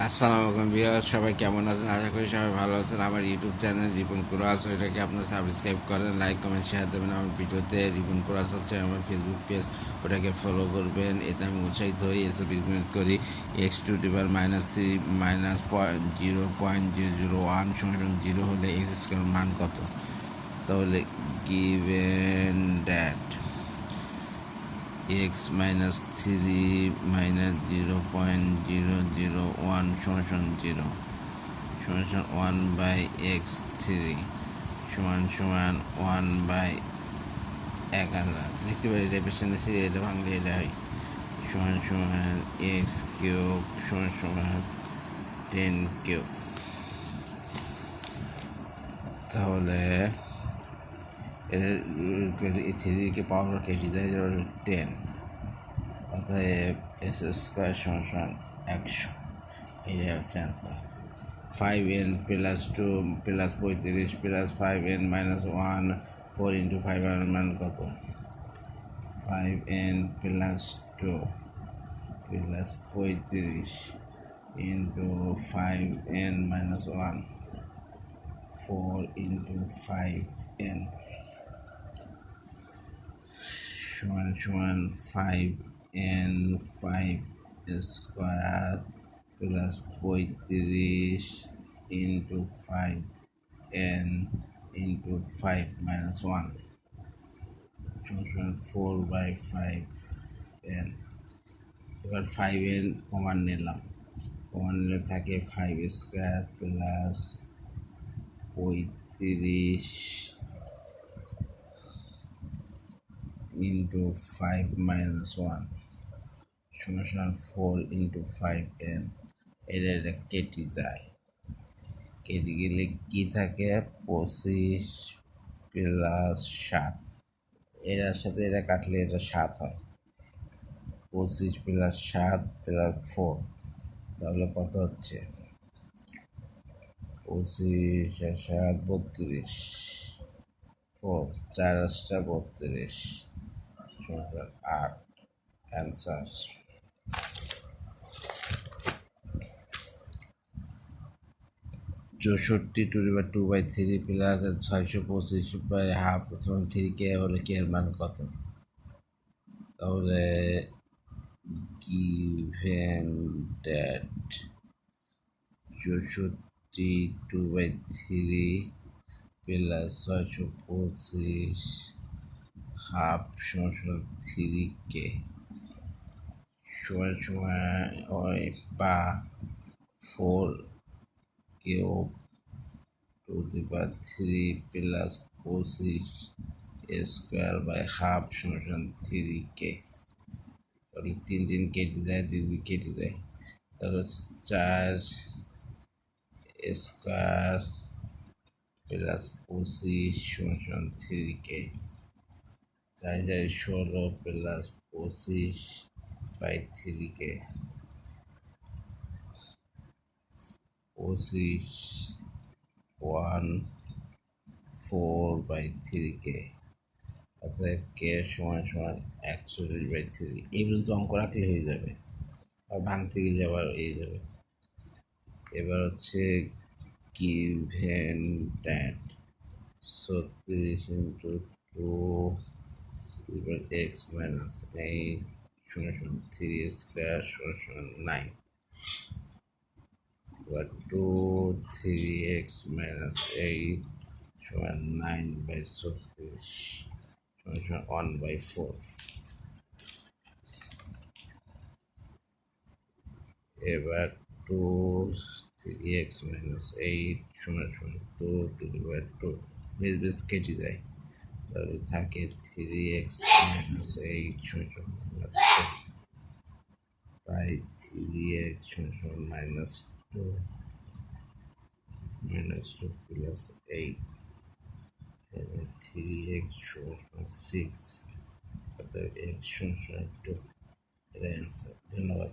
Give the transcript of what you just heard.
আসসালামু আলাইকুম বিয়ার সবাই কেমন আছেন? আশা করি সবাই ভালো আছেন। আমার ইউটিউব চ্যানেল রিপন কুরাস এটাকে আপনারা সাবস্ক্রাইব করেন লাইক কমেন্ট শেয়ার দেবেন। আমার ভিডিওতে রিপন কুরাস হচ্ছে আমার ফেসবুক পেজ ওটাকে ফলো করবেন। এতে আমি উৎসাহিত হই, এসব রিকমেন্ড করি। X to the power minus three minus point zero point zero zero one সমান জিরো হলে এক্স স্কোয়ার মান কত? তাহলে given that x minus three minus zero point zero zero one সমান জিরো সমান সমান ওয়ান বাই এক্স থ্রি সমান সমান ওয়ান বাই এক হাজার দেখতে পারি, এটা পেছনে সিঁড়ি, এটা ভাঙলে এটা হয়। সমান সমান এক্স কিউব সমান সমান টেন কিউব তাহলে থ্রিকে পাওয়ার কেটে দেয় টেন অতএব এস স্কোয়ার সমান একশো। এইটাই হচ্ছে answer five n plus two plus পঁয়ত্রিশ plus five n minus one four into five n মান কত? Five n plus two plus পঁয়ত্রিশ into five n minus one four into five n সমান সমান five n five square plus পঁয়ত্রিশ into five n into five minus one সমান সমান four by five n এবার five n common নিলাম common নিলে থাকে ফাইভ স্কোয়ার প্লাস পঁয়ত্রিশ ইন্টু ফাইভ মাইনাস ওয়ান সমান সমান ফোর ইন্টু ফাইভ এন এটা এটা কেটে যায় কেটে গেলে কি থাকে পঁচিশ প্লাস সাত। এটার সাথে এটা কাটলে এটা সাত হয়। পঁচিশ প্লাস সাত প্লাস ফোর তাহলে কত হচ্ছে? পঁচিশ সাত, বত্রিশ। ফোর চার আটটা বত্রিশ। সমান আট অ্যান্সার চৌষট্টি টু বা টু বাই থ্রি প্লাস ছয়শো পঁচিশ বাই হাফ সমান থ্রি কে হলে কে এর মান কত? তাহলে গিভেন ড্যাট চৌষট্টি টু বাই থ্রি প্লাস ছয়শো পঁচিশ হাফ সমান সমান থ্রি কে সমান সমান ওই বা four cube two the power three plus পঁচিশ স্কোয়ার বাই হাফ সমান সমান থ্রি কে তাহলে তিন দিন কেটে যায় তিন দিন কেটে যায় তাহলে চার স্কোয়ার প্লাস পঁচিশ সমান সমান থ্রি কে চার ষোলো প্লাস পঁচিশ বাই থ্রি কে পঁচিশ one four by three k অর্থাৎ কে সমান সমান একচল্লিশ বাই থ্রি। এই পর্যন্ত অঙ্ক রাখলে হয়ে যাবে। আর ভাঙতে গেলে আবার হয়ে যাবে। এবার হচ্ছে গিভেন ড্যাট ছত্রিশ into two equal x minus 8 সমান সমান 3 স্কয়ার সমান সমান 9 এবার 2 3x minus 8 সমান 9 বাই 36 সমান সমান 1 বাই 4 এবার 2 3x minus 8 সমান সমান 2 ডিভাইড 2 বেশ বেশ কেটে যায় তাহলে থাকে থ্রি এক্স মাইনাস এইট সমান plus four by three x সমান minus two minus two plus eight three x সমান সিক্স অর্থাৎ এক্স সমান টু এর অ্যান্সার ধন্যবাদ